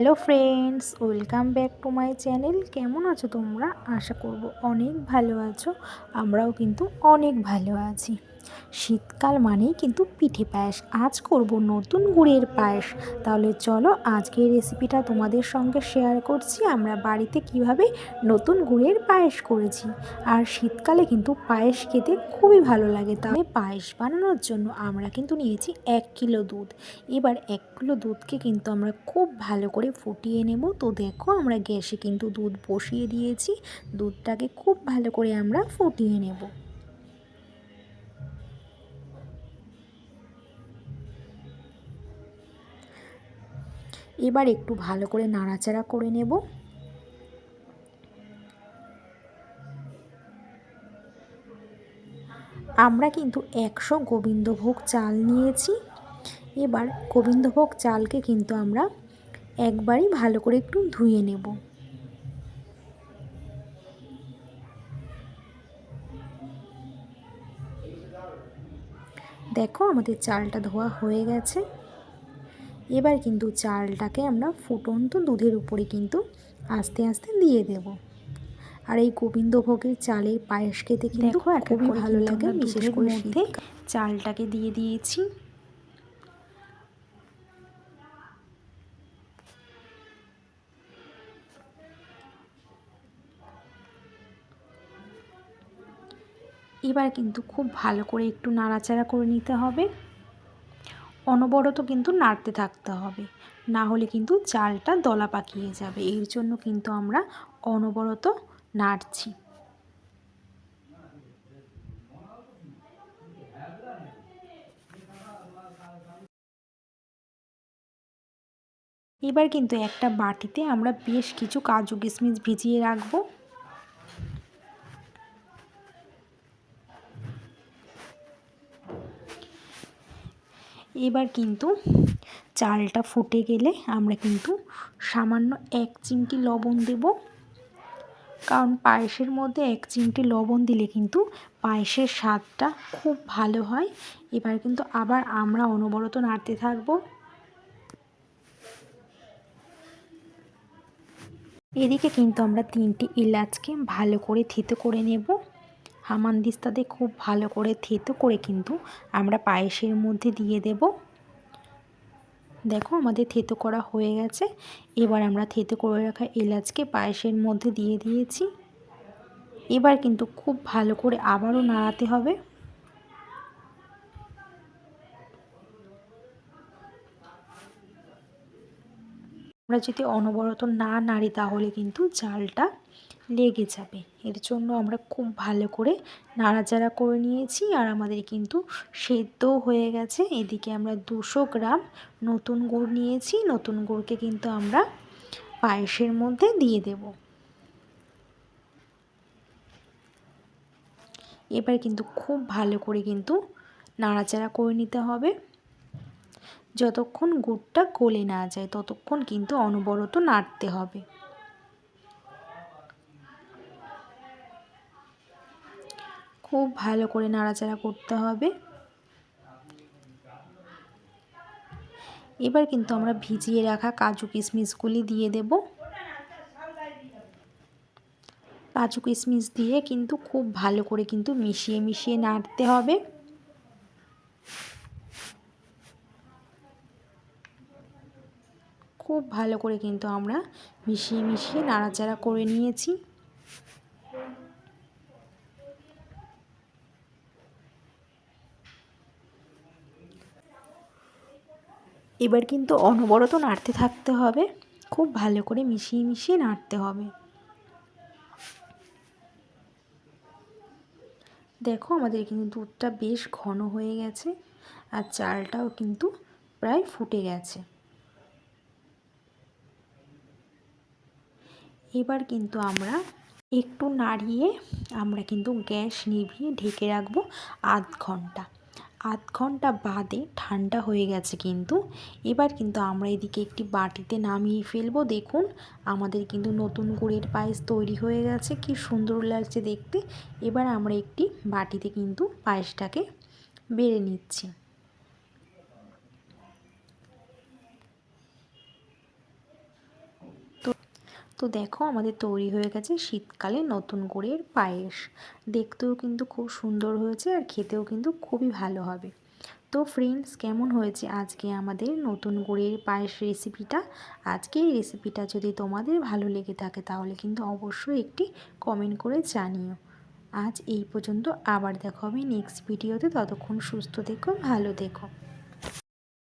Hello friends, welcome back to my channel. কেমন আছো তোমরা? আশা করব অনেক ভালো আছো। আমরাও কিন্তু অনেক ভালো আছি। শীতকাল মানেই কিন্তু পিঠে পায়েস। আজ করব নতুন গুড়ের পায়েস। তাহলে চলো আজকের রেসিপিটা তোমাদের সঙ্গে শেয়ার করছি, আমরা বাড়িতে কীভাবে নতুন গুড়ের পায়েস করেছি। আর শীতকালে কিন্তু পায়েস খেতে খুবই ভালো লাগে। তাহলে পায়েস বানানোর জন্য আমরা কিন্তু নিয়েছি এক কিলো দুধ। এবার এক কিলো দুধকে কিন্তু আমরা খুব ভালো করে ফুটিয়ে নেব। তো দেখো আমরা গ্যাসে কিন্তু দুধ বসিয়ে দিয়েছি। দুধটাকে খুব ভালো করে আমরা ফুটিয়ে নেব। এবার একটু ভালো করে নাড়াচাড়া করে নেব। আমরা কিন্তু একশো গোবিন্দভোগ চাল নিয়েছি। এবার গোবিন্দভোগ চালকে কিন্তু আমরা একবারই ভালো করে একটু ধুয়ে নেব। দেখো আমাদের চালটা ধোয়া হয়ে গেছে। এবার কিন্তু চালটাকে আমরা ফুটন্ত দুধের উপরে কিন্তু আস্তে আস্তে দিয়ে দেব। আর এই গোবিন্দভোগের চালের পায়েস খেতে কিন্তু খুবই ভালো লাগে বিশেষ করে মধ্যে চালটাকে দিয়ে দিয়েছি। এবার কিন্তু খুব ভালো করে একটু নাড়াচাড়া করে নিতে হবে। অনবরত কিন্তু নাড়তে থাকতে হবে। না হলে কিন্তু চালটা দলা পাকিয়ে যাবে। এর জন্য কিন্তু আমরা অনবরত নাড়ছি। এবার কিন্তু একটা বাটিতে আমরা বেশ কিছু কাজু কিশমিশ ভিজিয়ে রাখব। এবার কিন্তু চালটা ফুটে গেলে আমরা কিন্তু সামান্য এক চিমটি লবণ দেব। কারণ পায়েসের মধ্যে এক চিমটি লবণ দিলে কিন্তু পায়েসের স্বাদটা খুব ভালো হয়। এবার কিন্তু আবার আমরা অনবরত নাড়তে থাকব। এদিকে কিন্তু আমরা তিনটি এলাচকে ভালো করে থেতো করে নেব। হামানদিস্তাতে খুব ভালো করে থেতো করে কিন্তু আমরা পায়েসের মধ্যে দিয়ে দেব। দেখো আমাদের থেতো করা হয়ে গেছে। এবার আমরা থেতো করে রাখা এলাচকে পায়েসের মধ্যে দিয়ে দিয়েছি। এবার কিন্তু খুব ভালো করে আবারও নাড়াতে হবে। আমরা যদি অনবরত না নাড়ি তাহলে কিন্তু চালটা লেগে যাবে। এর জন্য আমরা খুব ভালো করে নাড়াচাড়া করে নিয়েছি আর আমাদের কিন্তু সেদ্ধও হয়ে গেছে। এদিকে আমরা দুশো গ্রাম নতুন গুড় নিয়েছি। নতুন গুড়কে কিন্তু আমরা পায়েসের মধ্যে দিয়ে দেব। এবার কিন্তু খুব ভালো করে কিন্তু নাড়াচাড়া করে নিতে হবে। যতক্ষণ গুড়টা গলে না যায়, ততক্ষণ কিন্তু অনবরত নাড়তে হবে। খুব ভালো করে নাড়াচাড়া করতে হবে। এবার কিন্তু আমরা ভিজিয়ে রাখা কাজু কিশমিশগুলি দিয়ে দেব। কাজু কিশমিশ দিয়ে কিন্তু খুব ভালো করে কিন্তু মিশিয়ে মিশিয়ে নাড়তে হবে। খুব ভালো করে কিন্তু আমরা মিশিয়ে মিশিয়ে নাড়াচাড়া করে নিয়েছি। এবার কিন্তু অনবরত নাড়তে থাকতে হবে। খুব ভালো করে মিশিয়ে মিশিয়ে নাড়তে হবে। দেখো আমাদের কিন্তু দুধটা বেশ ঘন হয়ে গেছে আর চালটাও কিন্তু প্রায় ফুটে গেছে। এবার কিন্তু আমরা একটু নাড়িয়ে আমরা কিন্তু গ্যাস নিভিয়ে ঢেকে রাখব আধ ঘণ্টা। আধ ঘণ্টা বাদে ঠান্ডা হয়ে গেছে কিন্তু। এবার কিন্তু আমরা এদিকে একটি বাটিতে নামিয়ে ফেলব। দেখুন, আমাদের কিন্তু নতুন গুড়ের পায়েস তৈরি হয়ে গেছে। কি সুন্দর লাগছে দেখতে। এবার আমরা একটি বাটিতে কিন্তু পায়েসটাকে বেড়ে নিচ্ছি। তো দেখো আমাদের তৈরি হয়ে গেছে শীতকালে নতুন গুড়ের পায়েস। দেখতেও কিন্তু খুব সুন্দর হয়েছে আর খেতেও কিন্তু খুবই ভালো হবে। তো ফ্রেন্ডস কেমন হয়েছে আজকে আমাদের নতুন গুড়ের পায়েস রেসিপিটা আজকে এই রেসিপিটা যদি তোমাদের ভালো লেগে থাকে তাহলে কিন্তু অবশ্যই একটি কমেন্ট করে জানিও। আজ এই পর্যন্ত আবার দেখা হবে নেক্সট ভিডিওতে ততক্ষণ সুস্থ দেখো ভালো দেখো